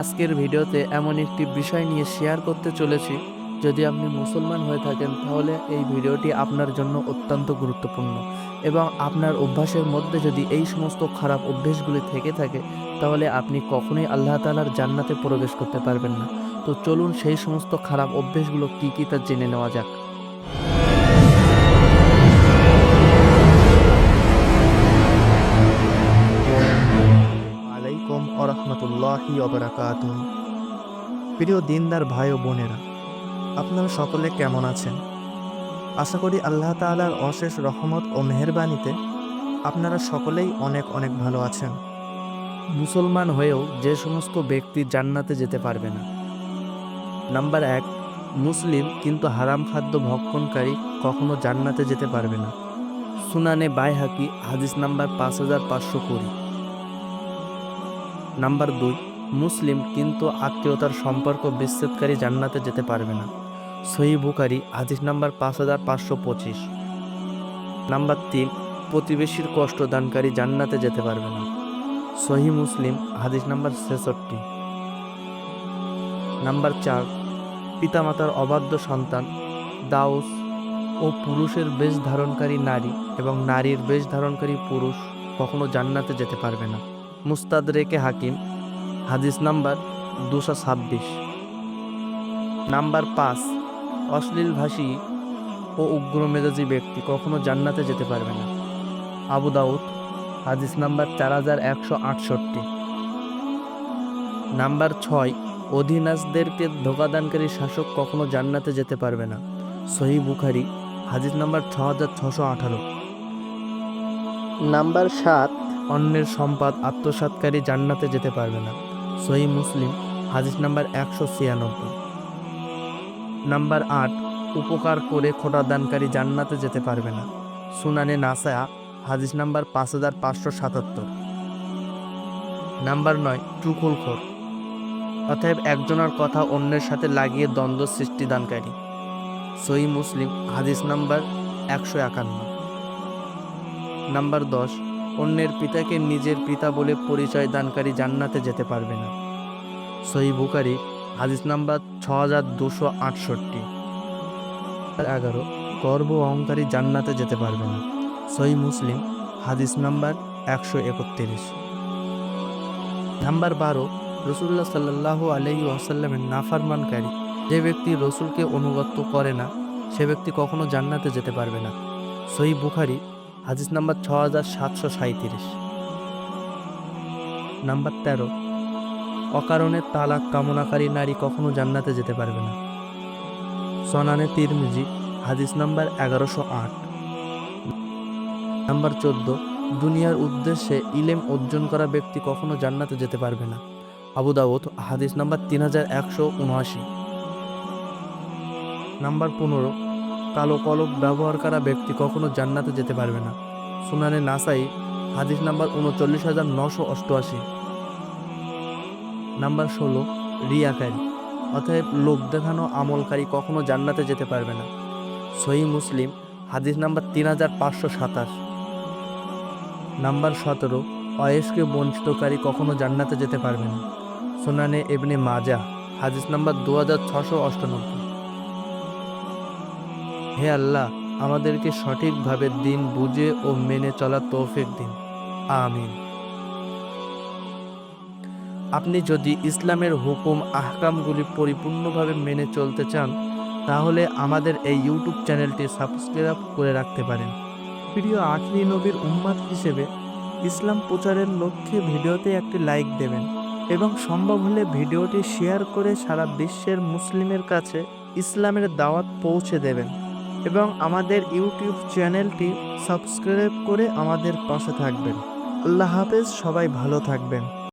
আজকের ভিডিওতে এমন একটি বিষয় নিয়ে শেয়ার করতে চলেছি। যদি আপনি মুসলমান হয়ে থাকেন, তাহলে এই ভিডিওটি আপনার জন্য অত্যন্ত গুরুত্বপূর্ণ। এবং আপনার অভ্যাসের মধ্যে যদি এই সমস্ত খারাপ অভ্যেসগুলি থেকে থাকে, তাহলে আপনি কখনোই আল্লাহ তালার জান্নাতে প্রবেশ করতে পারবেন না। তো চলুন সেই সমস্ত খারাপ অভ্যেসগুলো কী কী তা জেনে নেওয়া যাক। আরহামতুল্লাহি অবরাকাত প্রিয় দিনদার ভাই ও বোনেরা, আপনারা সকলে কেমন আছেন? আশা করি আল্লাহ তাআলার অশেষ রহমত ও মেহেরবানিতে আপনারা সকলেই অনেক অনেক ভালো আছেন। মুসলমান হয়েও যে সমস্ত ব্যক্তি জান্নাতে যেতে পারবে না। নাম্বার এক, মুসলিম কিন্তু হারাম খাদ্য ভক্ষণকারী কখনো জান্নাতে যেতে পারবে না। সুনানে বাইহাকি, হাদিস নাম্বার পাঁচ হাজার পাঁচশো কুড়ি। নাম্বার দুই, মুসলিম কিন্তু আত্মীয়তার সম্পর্ক বিচ্ছেদকারী জান্নাতে যেতে পারবে না। সহি বুকারি হাদিস নাম্বার পাঁচ হাজার পাঁচশো পঁচিশ। নাম্বার তিন, প্রতিবেশীর কষ্ট দানকারী জান্নাতে যেতে পারবে না। সহি মুসলিম, হাদিস নাম্বার ছেষট্টি। নাম্বার চার, পিতামাতার অবাধ্য সন্তান, দাউস ও পুরুষের বেশ ধারণকারী নারী এবং নারীর বেশ ধারণকারী পুরুষ কখনো জান্নাতে যেতে পারবে না। মুস্তাদ রেকে হাকিম, হাদিস নাম্বার দুশো ছাব্বিশ। নাম্বার পাঁচ, অশ্লীল ভাষী ও উগ্র মেজাজি ব্যক্তি কখনো জান্নাতে যেতে পারবে না। আবু দাউদ, হাদিস নাম্বার চার হাজার একশো আটষট্টি। নাম্বার ছয় অধীনাসদেরকে ধোকাদানকারী শাসক কখনো জান্নাতে যেতে পারবে না। সহি বুখারি, হাদিস নাম্বার ছ হাজার ছশো আঠারো। নাম্বার সাত অন্যের সম্পদ আত্মসাৎকারী জান্নাতে যেতে পারবে না। সহি মুসলিম, হাদিস নাম্বার একশো ছিয়ানব্বই। নাম্বার আট, উপকার করে খোটা দানকারী জান্নাতে যেতে পারবে না। সুনানে নাসায়া, হাদিস নাম্বার পাঁচ হাজার পাঁচশো সাতাত্তর। নাম্বার নয়, টুকুলখোর। অতএব একজনের কথা অন্যের সাথে লাগিয়ে দ্বন্দ্ব সৃষ্টি দানকারী সহি মুসলিম, হাদিস নাম্বার একশো একান্ন। নাম্বার দশ অন্যের পিতাকে নিজের পিতা বলে পরিচয় দানকারী জান্নাতে যেতে পারবে না। সহি বুকারি হাদিস নাম্বার ছ হাজার দুশো আটষট্টি। এগারো, গর্ব অহংকারী জান্নাতে যেতে পারবে না। সহি মুসলিম, হাদিস নাম্বার একশো একত্রিশ। নাম্বার বারো রসুল্লাহ সাল্লাহ আলহি আসাল্লামের নাফারমানকারী। যে ব্যক্তি রসুলকে অনুগত্য করে না, সে ব্যক্তি কখনো জান্নাতে যেতে পারবে না। সহি বুখারি হাদিস নাম্বার ছ হাজার সাতশো সাঁত্রিশ নাম্বার তেরো, অকারণে তালাক কামনাকারী নারী কখনো জান্নাতে যেতে পারবে না। সনানে তিরমিজি, হাদিস নাম্বার এগারোশো আট। নাম্বার চোদ্দ, দুনিয়ার উদ্দেশ্যে ইলেম অর্জন করা ব্যক্তি কখনো জান্নাতে যেতে পারবে না। আবু দাউদ, হাদিস নাম্বার তিন হাজার একশো উনআশি। নাম্বার পনেরো কালো কলব ব্যবহার করা ব্যক্তি কখনো জান্নাতে যেতে পারবে না। সুনানে নাসাই, হাদিস নাম্বার উনচল্লিশ হাজার নশো অষ্টআশি। নাম্বার ষোলো, রিয়াকারী। অতএব লোক দেখানো আমলকারী কখনো জান্নাতে যেতে পারবে না। সহি মুসলিম, হাদিস নাম্বার তিন হাজার পাঁচশো সাতাশ। নাম্বার সতেরো অয়েসকে বঞ্চিতকারী কখনো জান্নাতে যেতে পারবে না। সোনানে এবনে মাজা, হাদিস নাম্বার দু হাজার ছশো অষ্টানব্বই। হে আল্লাহ, আমাদেরকে সঠিকভাবে দিন বুঝে ও মেনে চলার তৌফিক দিন। আমিন। আপনি যদি ইসলামের হুকুম, আহকামগুলি পরিপূর্ণভাবে মেনে চলতে চান, তাহলে আমাদের এই ইউটিউব চ্যানেলটি সাবস্ক্রাইব করে রাখতে পারেন। প্রিয় আখরি নবীর উম্মাদ হিসেবে ইসলাম প্রচারের লক্ষ্যে ভিডিওতে একটি লাইক দেবেন এবং সম্ভব হলে ভিডিওটি শেয়ার করে সারা বিশ্বের মুসলিমের কাছে ইসলামের দাওয়াত পৌঁছে দেবেন। এবং আমাদের ইউটিউব চ্যানেলটি সাবস্ক্রাইব করে আমাদের পাশে থাকবেন। আল্লাহ হাফেজ সবাই ভালো থাকবেন।